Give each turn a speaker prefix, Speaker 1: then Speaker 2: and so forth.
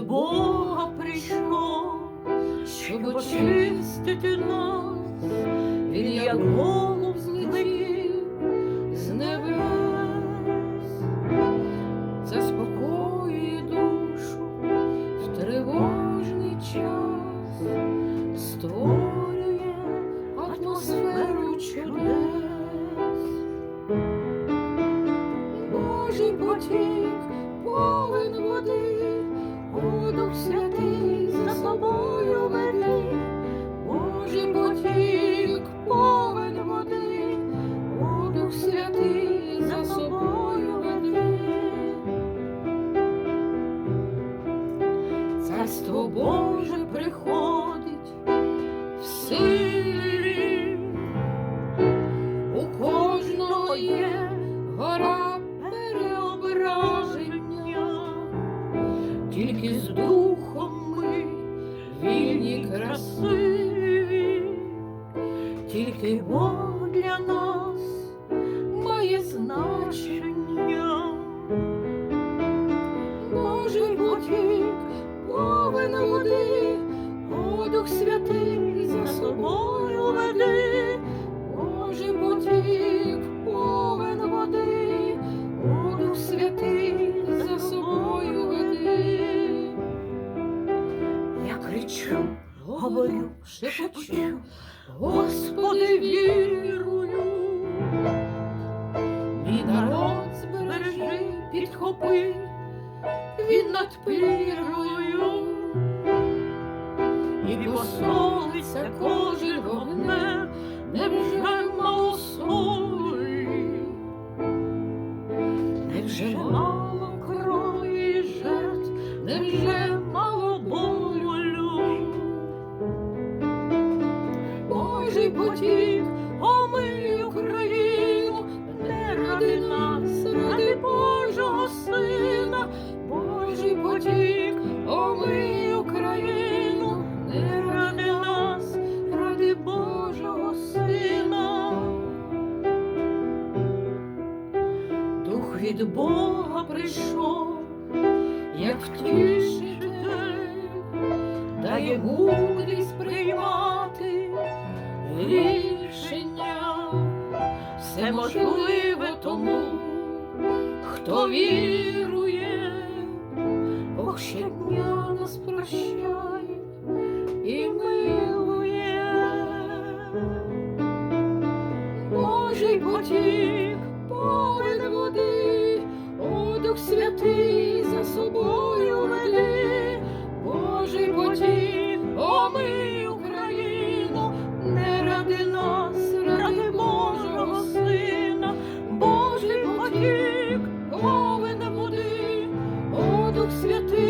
Speaker 1: Бога прийшов, щоб очистити нас, він як голов з злетів з небес, заспокоює душу в тривожний час, створює атмосферу чудес, Божий потік. Потік, повен води, О, Дух Святий за собою веди. Царство Боже приходить в силі, у кожного є гора переображення, тільки з духом ми вільні красиві, тільки Бог для нас має значення. Божий потік, повен води, О, Дух Святий за собою веди, Божий потік, повен води, О, Дух Святий за собою веди. Я кричу, говорю, шепочу, Господи, вірую, мій народ збережи, підхопи, він над пірою, і посолиться кожен вогнем, невже мало солі, невже мало крові жертв, невже Потік, омий Україну, не ради нас, ради Божого Сина, Божий потік, омий Україну, не ради нас, ради Божого Сина. Дух від Бога прийшов, як втішитель, дає мудрість приймати рішення, все можливе тому, хто вірує, Бог щодня нас прощає і милує. Божий потік, повен води, О, Дух Святий за собою веди, Святий